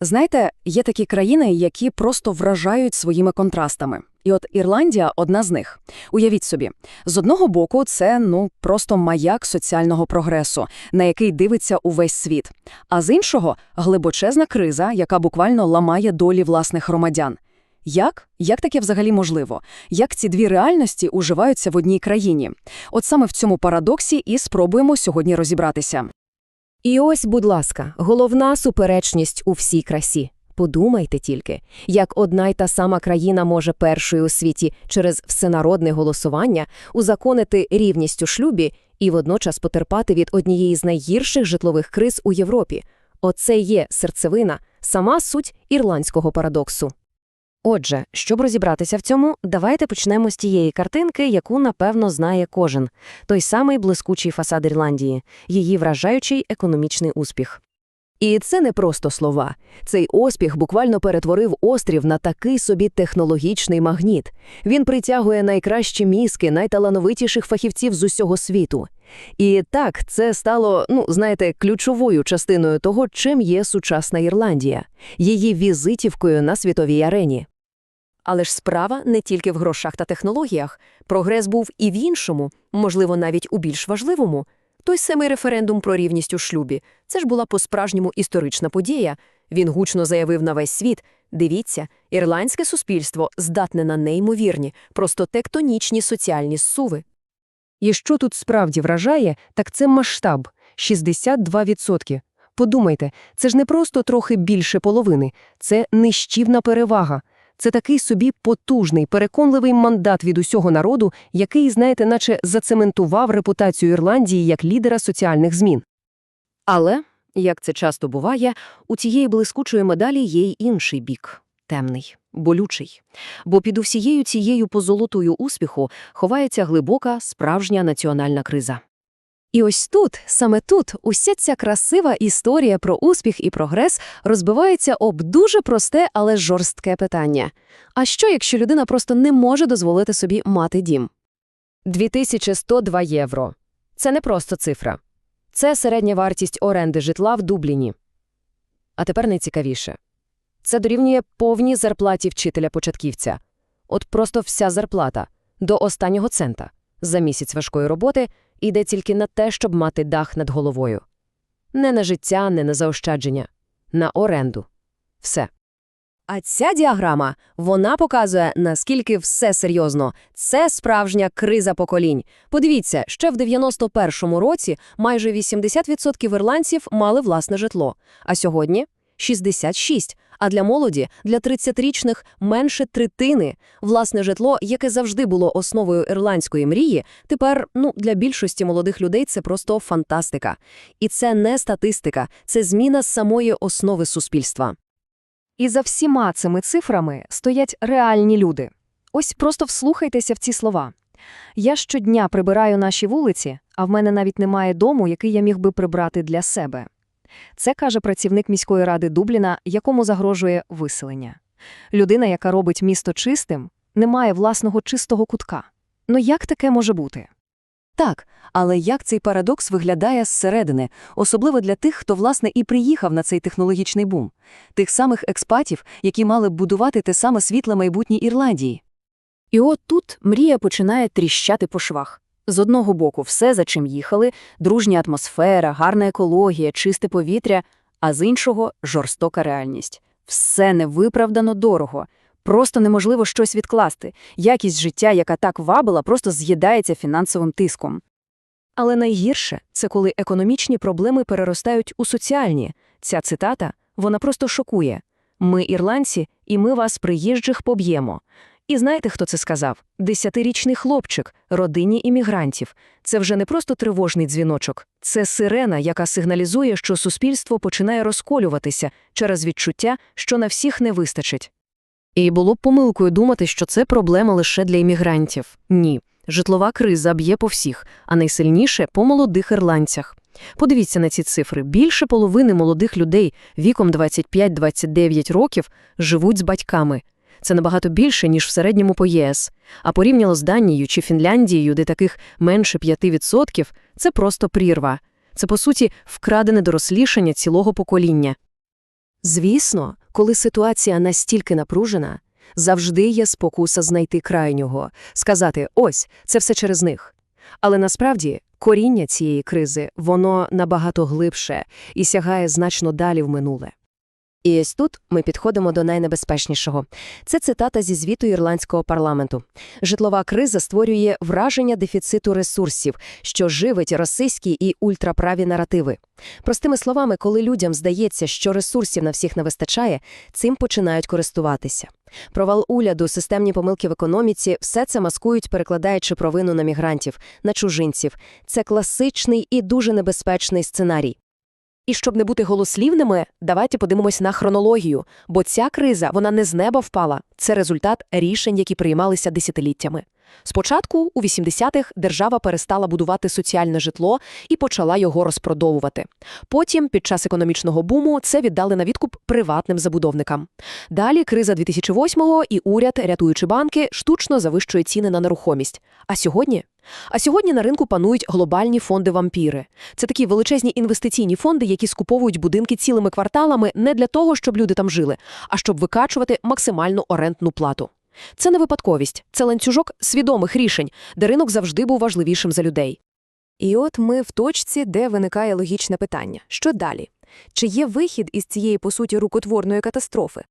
Знаєте, є такі країни, які просто вражають своїми контрастами. І от Ірландія одна з них. Уявіть собі, з одного боку, це ну просто маяк соціального прогресу, на який дивиться увесь світ. А з іншого глибочезна криза, яка буквально ламає долі власних громадян. Як? Як таке взагалі можливо? Як ці дві реальності уживаються в одній країні? От саме в цьому парадоксі і спробуємо сьогодні розібратися. І ось, будь ласка, головна суперечність у всій красі. Подумайте тільки, як одна й та сама країна може першою у світі через всенародне голосування узаконити рівність у шлюбі і водночас потерпати від однієї з найгірших житлових криз у Європі. Оце є серцевина, сама суть ірландського парадоксу. Отже, щоб розібратися в цьому, давайте почнемо з тієї картинки, яку, напевно, знає кожен. Той самий блискучий фасад Ірландії, її вражаючий економічний успіх. І це не просто слова. Цей успіх буквально перетворив острів на такий собі технологічний магніт. Він притягує найкращі мізки, найталановитіших фахівців з усього світу. І так, це стало, ну, знаєте, ключовою частиною того, чим є сучасна Ірландія, її візитівкою на світовій арені. Але ж справа не тільки в грошах та технологіях. Прогрес був і в іншому, можливо, навіть у більш важливому. Той самий референдум про рівність у шлюбі. Це ж була по-справжньому історична подія. Він гучно заявив на весь світ. Дивіться, ірландське суспільство здатне на неймовірні, просто тектонічні соціальні зсуви. І що тут справді вражає, так це масштаб – 62%. Подумайте, це ж не просто трохи більше половини, це нищівна перевага. Це такий собі потужний, переконливий мандат від усього народу, який, знаєте, наче зацементував репутацію Ірландії як лідера соціальних змін. Але, як це часто буває, у цієї блискучої медалі є й інший бік – темний, болючий. Бо під усією цією позолотою успіху ховається глибока, справжня національна криза. І ось тут, саме тут, уся ця красива історія про успіх і прогрес розбивається об дуже просте, але жорстке питання. А що, якщо людина просто не може дозволити собі мати дім? 2102 євро. Це не просто цифра. Це середня вартість оренди житла в Дубліні. А тепер найцікавіше. Це дорівнює повній зарплаті вчителя-початківця. От просто вся зарплата. До останнього цента. За місяць важкої роботи йде тільки на те, щоб мати дах над головою. Не на життя, не на заощадження. На оренду. Все. А ця діаграма, вона показує, наскільки все серйозно. Це справжня криза поколінь. Подивіться, ще в 91-му році майже 80% ірландців мали власне житло, а сьогодні – 66%. А для молоді, для 30-річних менше третини. Власне житло, яке завжди було основою ірландської мрії, тепер, ну, для більшості молодих людей це просто фантастика. І це не статистика, це зміна самої основи суспільства. І за всіма цими цифрами стоять реальні люди. Ось просто вслухайтеся в ці слова. Я щодня прибираю наші вулиці, а в мене навіть немає дому, який я міг би прибрати для себе. Це каже працівник міської ради Дубліна, якому загрожує виселення. Людина, яка робить місто чистим, не має власного чистого кутка. Ну як таке може бути? Так, але як цей парадокс виглядає зсередини, особливо для тих, хто, власне, і приїхав на цей технологічний бум, тих самих експатів, які мали б будувати те саме світле майбутнє Ірландії. І от тут мрія починає тріщати по швах. З одного боку, все, за чим їхали, дружня атмосфера, гарна екологія, чисте повітря, а з іншого жорстока реальність. Все невиправдано дорого. Просто неможливо щось відкласти. Якість життя, яка так вабила, просто з'їдається фінансовим тиском. Але найгірше це коли економічні проблеми переростають у соціальні. Ця цитата, вона просто шокує. Ми ірландці, і ми вас приїжджих поб'ємо. І знаєте, хто це сказав? Десятирічний хлопчик, родині іммігрантів. Це вже не просто тривожний дзвіночок, це сирена, яка сигналізує, що суспільство починає розколюватися через відчуття, що на всіх не вистачить. І було б помилкою думати, що це проблема лише для іммігрантів. Ні. Житлова криза б'є по всіх, а найсильніше – по молодих ірландцях. Подивіться на ці цифри. Більше половини молодих людей віком 25-29 років живуть з батьками. Це набагато більше, ніж в середньому по ЄС. А порівняно з Данією чи Фінляндією, де таких менше 5%, це просто прірва. Це, по суті, вкрадене дорослішання цілого покоління. Звісно, коли ситуація настільки напружена, завжди є спокуса знайти крайнього, сказати «ось, це все через них». Але насправді коріння цієї кризи, воно набагато глибше і сягає значно далі в минуле. І ось тут ми підходимо до найнебезпечнішого. Це цитата зі звіту ірландського парламенту. Житлова криза створює враження дефіциту ресурсів, що живить російські і ультраправі наративи. Простими словами, коли людям здається, що ресурсів на всіх не вистачає, цим починають користуватися. Провал уряду, системні помилки в економіці – все це маскують, перекладаючи провину на мігрантів, на чужинців. Це класичний і дуже небезпечний сценарій. І щоб не бути голослівними, давайте подивимось на хронологію, бо ця криза, вона не з неба впала. Це результат рішень, які приймалися десятиліттями. Спочатку, у 80-х, держава перестала будувати соціальне житло і почала його розпродовувати. Потім, під час економічного буму, це віддали на відкуп приватним забудовникам. Далі криза 2008-го і уряд, рятуючи банки, штучно завищує ціни на нерухомість. А сьогодні? А сьогодні на ринку панують глобальні фонди-вампіри. Це такі величезні інвестиційні фонди, які скуповують будинки цілими кварталами не для того, щоб люди там жили, а щоб викачувати максимальну орендну плату. Це не випадковість, це ланцюжок свідомих рішень, де ринок завжди був важливішим за людей. І от ми в точці, де виникає логічне питання. Що далі? Чи є вихід із цієї, по суті, рукотворної катастрофи?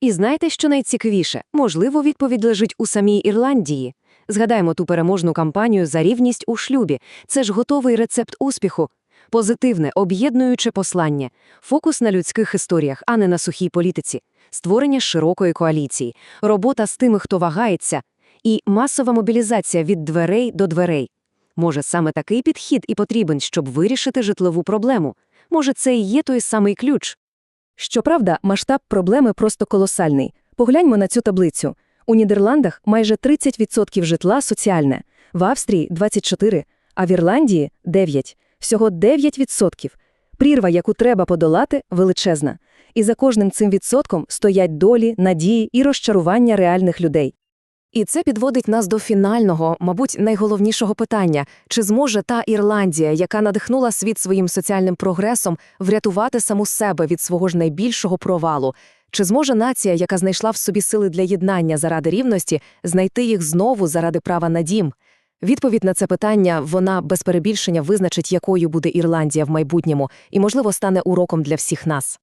І знаєте, що найцікавіше? Можливо, відповідь лежить у самій Ірландії. Згадаємо ту переможну кампанію за рівність у шлюбі. Це ж готовий рецепт успіху. Позитивне, об'єднуюче послання, фокус на людських історіях, а не на сухій політиці, створення широкої коаліції, робота з тими, хто вагається, і масова мобілізація від дверей до дверей. Може, саме такий підхід і потрібен, щоб вирішити житлову проблему. Може, це і є той самий ключ. Щоправда, масштаб проблеми просто колосальний. Погляньмо на цю таблицю. У Нідерландах майже 30% житла соціальне, в Австрії – 24%, а в Ірландії – 9%. Всього 9%. Прірва, яку треба подолати, величезна. І за кожним цим відсотком стоять долі, надії і розчарування реальних людей. І це підводить нас до фінального, мабуть, найголовнішого питання: чи зможе та Ірландія, яка надихнула світ своїм соціальним прогресом, врятувати саму себе від свого ж найбільшого провалу? Чи зможе нація, яка знайшла в собі сили для єднання заради рівності, знайти їх знову заради права на дім? Відповідь на це питання вона без перебільшення визначить, якою буде Ірландія в майбутньому, і, можливо, стане уроком для всіх нас.